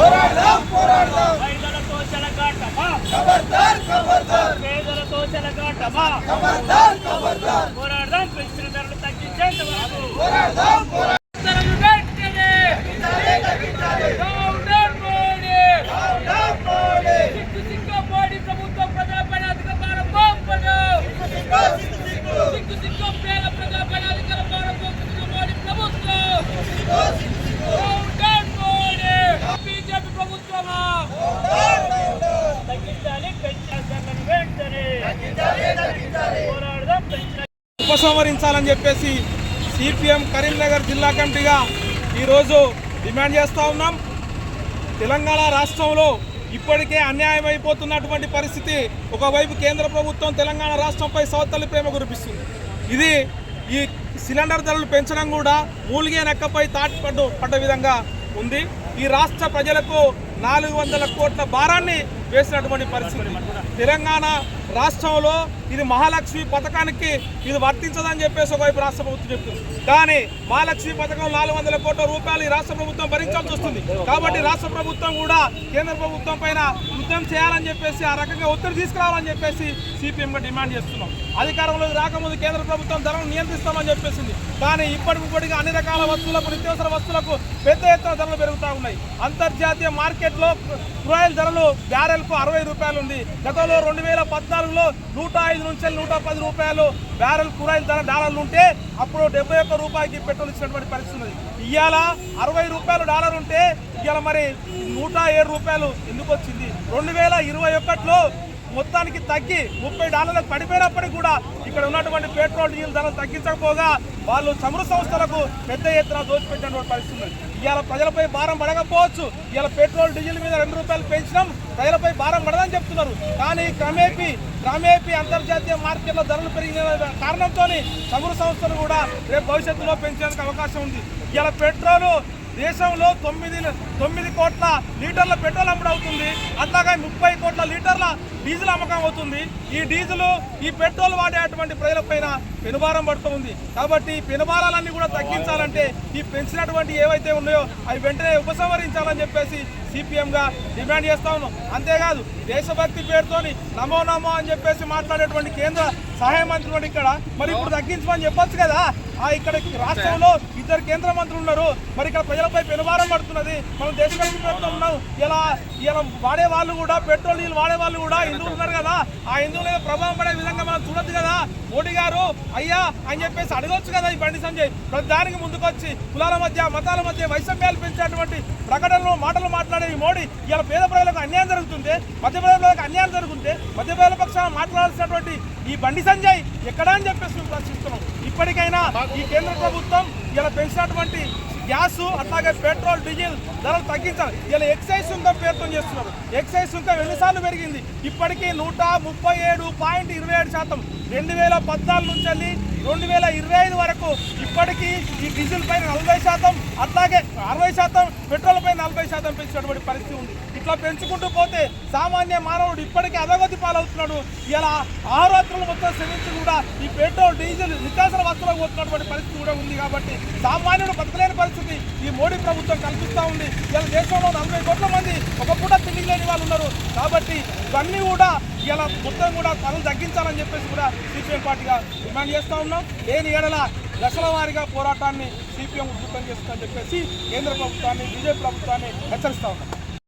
పోరాడదాం పోరాడదాం. మహిళలతో చెలగాటమా? ఖబర్దార్ ఖబర్దార్ పేదలతో చెలగాటమా? ఖబర్దార్ ఖబర్దార్ పోరాడదాం పెంచిన ధరలు తగ్గించేంత వరకు. పోరాడదాం పోరాడదాం. ధరలు వెంటనే డౌన్ డౌన్ మోడీ మోడీ సిక్కు సిక్కు మోడీ ప్రభుత్వం ప్రజలపైన అధిక భారం మోపదు సిక్కు సిక్కు పేద ప్రజలపైన అధిక భారం మోపుతుంది మోడీ ప్రభుత్వం డౌన్ డౌన్ మోడీ బీజేపీ ప్రభుత్వమా తగ్గించాలి పెంచిన ధరలను వెంటనే పోరాడదాం పెంచిన ఉపసంహరించాలని చెప్పేసి సిపిఎం కరీంనగర్ జిల్లా కమిటీగా ఈరోజు డిమాండ్ చేస్తూ ఉన్నాం. తెలంగాణ రాష్ట్రంలో ఇప్పటికే అన్యాయం అయిపోతున్నటువంటి పరిస్థితి ఒకవైపు కేంద్ర ప్రభుత్వం తెలంగాణ రాష్ట్రంపై సవతల్లి ప్రేమ కురిపిస్తుంది. ఇది ఈ సిలిండర్ ధరలు పెంచడం కూడా మూలిగే నెక్కపై తాటిపడ్డ పడ్డ విధంగా ఉంది. ఈ రాష్ట్ర ప్రజలకు నాలుగు వందల కోట్ల భారాన్ని వేసినటువంటి పరిస్థితి. తెలంగాణ రాష్ట్రంలో ఇది మహాలక్ష్మి పథకానికి ఇది వర్తించదని చెప్పేసి ఒకవైపు రాష్ట్ర ప్రభుత్వం చెప్తుంది. కానీ మహాలక్ష్మి పథకం నాలుగు వందల కోట్ల రూపాయలు ఈ రాష్ట్ర ప్రభుత్వం భరించాల్సి వస్తుంది. కాబట్టి రాష్ట్ర ప్రభుత్వం కూడా కేంద్ర ప్రభుత్వం పైన యుద్ధం చేయాలని చెప్పేసి ఆ రకంగా ఒత్తిడి తీసుకురావాలని చెప్పేసి సిపిఎంగా డిమాండ్ చేస్తున్నాం. అధికారంలోకి రాకముందు కేంద్ర ప్రభుత్వం ధరను నియంత్రిస్తామని చెప్పేసింది. కానీ ఇప్పటికిప్పటికీ అన్ని రకాల వస్తువులకు నిత్యావసర వస్తువులకు పెద్ద ఎత్తున ధరలు పెరుగుతూ ఉన్నాయి. అంతర్జాతీయ మార్కెట్లో క్రూయల్ ధరలు బ్యారెల్కు అరవై రూపాయలు ఉంది. గతంలో రెండు వేల పద్నాలుగులో నూట ఐదు నుంచి నూట పది రూపాయలు బ్యారెల్ కూరాయిల ధర డాలర్లు ఉంటే అప్పుడు డెబ్బై ఒక్క రూపాయికి పెట్రోల్ ఇచ్చినటువంటి పరిస్థితి ఉన్నది. ఇవాళ అరవై రూపాయలు డాలర్ ఉంటే ఇవాళ మరి నూట ఏడు రూపాయలు ఎందుకు వచ్చింది? రెండు వేల ఇరవై ఒకటిలో మొత్తానికి తగ్గి ముప్పై డాలర్లకు పడిపోయినప్పటికీ కూడా ఇక్కడ ఉన్నటువంటి పెట్రోల్ డీజిల్ ధరలు తగ్గించకపోగా వాళ్ళు చమురు సంస్థలకు పెద్ద ఎత్తున దోచిపెట్టినటువంటి పరిస్థితి ఇవాళ ప్రజలపై భారం పడకపోవచ్చు. ఇవాళ పెట్రోల్ డీజిల్ మీద రెండు రూపాయలు పెంచడం ప్రజలపై భారం పడదని చెప్తున్నారు. కానీ క్రమేపీ క్రమేపీ అంతర్జాతీయ మార్కెట్లో ధరలు పెరిగిన కారణంతో చమురు సంస్థలు కూడా రేపు భవిష్యత్తులో పెంచేందుకు అవకాశం ఉంది. ఇవాళ పెట్రోలు దేశంలో తొమ్మిది తొమ్మిది కోట్ల లీటర్ల పెట్రోల్ అమ్ముడవుతుంది. అట్లాగే ముప్పై కోట్ల లీటర్ల డీజిల్ అమ్మకం అవుతుంది. ఈ డీజిల్ ఈ పెట్రోల్ వాడేటువంటి ప్రజలపైన పెనుభారం పడుతుంది. కాబట్టి పెనుభారాలన్నీ కూడా తగ్గించాలంటే ఈ పెంచినటువంటి ఏవైతే ఉన్నాయో అవి వెంటనే ఉపసంహరించాలని చెప్పేసి సిపిఎంగా డిమాండ్ చేస్తా ఉన్నాం. అంతేకాదు దేశభక్తి పేరుతోని నమో నమో అని చెప్పేసి మాట్లాడేటువంటి కేంద్ర సహాయ మంత్రి ఇక్కడ. మరి ఇప్పుడు తగ్గించమని చెప్పొచ్చు కదా? ఇక్కడ రాష్ట్రంలో ఇద్దరు కేంద్ర మంత్రులు ఉన్నారు. మరి ఇక్కడ ప్రజలపై పెనుభారం పడుతున్నది. మనం దేశభక్తి పేరుతో ఉన్నాం. ఇలా ఇలా వాడే వాళ్ళు కూడా పెట్రోల్ డీజిల్ వాడే వాళ్ళు కూడా హిందువులు ఉన్నారు కదా. ఆ హిందువుల మీద ప్రభావం పడే విధంగా మనం చూడొద్దు కదా. మోడీ గారు అయ్యా అని చెప్పేసి అడగొచ్చు కదా ఈ బండి సంజయ్. ప్రతి దానికి ముందుకొచ్చి కులాల మధ్య మతాల మధ్య వైషమ్యాలు పెంచేటువంటి ప్రకటనలు మాటలు మాట్లాడే మోడీ. ఇలా పేద ప్రజలకు అన్యాయం జరుగుతుంటే మధ్యప్రదేశ్లకు ప్రజలకు అన్యాయం జరుగుతుంటే మధ్య పక్షాన మాట్లాడాల్సినటువంటి ఈ బండి సంజయ్ ఎక్కడా అని చెప్పేసి మేము ప్రశ్నిస్తున్నాం. ఇప్పటికైనా ఈ కేంద్ర ప్రభుత్వం ఇలా పెంచినటువంటి గ్యాస్ అట్లాగే పెట్రోల్ డీజిల్ ధరలు తగ్గించాలి. ఇలా ఎక్సైజ్ సుంకం పేరుతో చేస్తున్నారు. ఎక్సైజ్ సుంకం ఎన్నిసార్లు పెరిగింది? ఇప్పటికీ నూట ముప్పై ఏడు పాయింట్ ఇరవై ఏడు శాతం. రెండు వేల పద్నాలుగు నుంచి వెళ్ళి రెండు వేల ఇరవై ఐదు వరకు ఇప్పటికీ ఈ డీజిల్ పైన నలభై శాతం అట్లాగే అరవై శాతం పెట్రోల్ పైన నలభై శాతం పెంచినటువంటి పరిస్థితి ఉంది. ఇట్లా పెంచుకుంటూ పోతే సామాన్య మానవుడు ఇప్పటికీ అధోగతి పాలవుతున్నాడు. ఇలా ఆహారాత్రులు మొత్తం శ్రమించి కూడా ఈ పెట్రోల్ డీజిల్ నిత్యావసర వస్తువులకు పోతున్నటువంటి పరిస్థితి కూడా ఉంది కాబట్టి సామాన్యుడు బతకలేని పరిస్థితి ఈ మోడీ ప్రభుత్వం కల్పిస్తూ ఉంది. ఇలా దేశంలో నలభై కోట్ల మంది ఒక పూట తిండి లేని వాళ్ళు ఉన్నారు. కాబట్టి ఇవన్నీ కూడా ఇలా మొత్తం కూడా ధరలు తగ్గించాలని చెప్పేసి కూడా సిపిఎం పార్టీగా డిమాండ్ చేస్తూ ఉన్నాం. లేని ఏడల దశల వారీగా పోరాటాన్ని సిపిఎం ఉధృతం చేస్తుందని చెప్పేసి కేంద్ర ప్రభుత్వాన్ని బీజేపీ ప్రభుత్వాన్ని హెచ్చరిస్తూ ఉన్నాం.